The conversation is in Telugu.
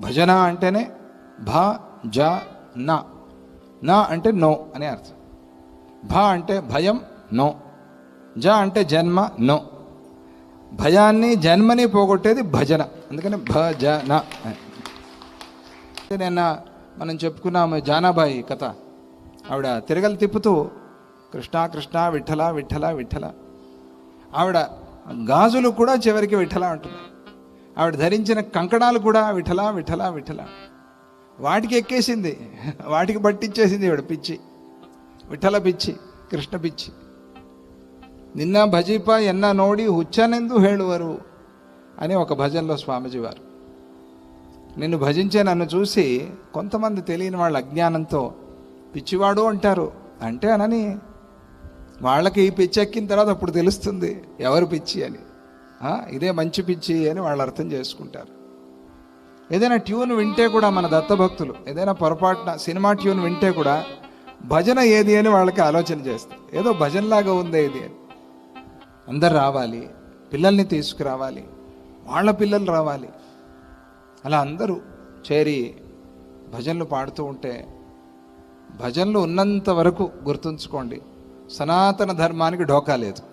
భజన అంటేనే భ జ నా. నా అంటే నో అనే అర్థం. భ అంటే భయం నో. జ అంటే జన్మ నో. భయాన్ని జన్మని పోగొట్టేది భజన. అందుకని భజన నిన్న మనం చెప్పుకున్నాము జానాబాయి కథ. ఆవిడ తిరగలు తిప్పుతూ కృష్ణ కృష్ణ విఠల విఠల విఠల. ఆవిడ గాజులు కూడా చివరికి విఠల అంటున్నాయి ఆవిడ ధరించిన కంకణాలు కూడా విఠలా విఠలా విఠల. వాటికి ఎక్కేసింది. వాటికి పట్టించేసింది ఆవిడ పిచ్చి. విఠల పిచ్చి కృష్ణ పిచ్చి. నిన్న భజీప ఎన్న నోడి హుచ్చనెందు హేళువరు అని ఒక భజనలో స్వామిజీ వారు. నిన్ను భజించే నన్ను చూసి కొంతమంది తెలియని వాళ్ళ అజ్ఞానంతో పిచ్చివాడు అంటారు. అంటే అనని వాళ్ళకి ఈ పిచ్చెక్కిన తర్వాత అప్పుడు తెలుస్తుంది ఎవరు పిచ్చి అని. ఇదే మంచి పిచ్చి అని వాళ్ళు అర్థం చేసుకుంటారు. ఏదైనా ట్యూన్ వింటే కూడా మన దత్తభక్తులు ఏదైనా పొరపాటున సినిమా ట్యూన్ వింటే కూడా భజన ఏది అని వాళ్ళకి ఆలోచన చేస్తారు. ఏదో భజనలాగా ఉందే ఇది అని. అందరు రావాలి పిల్లల్ని తీసుకురావాలి వాళ్ళ పిల్లలు రావాలి. అలా అందరూ చేరి భజనలు పాడుతూ ఉంటే భజనలు ఉన్నంత వరకు గుర్తుంచుకోండి. సనాతన ధర్మానికి ఢోకా లేదు.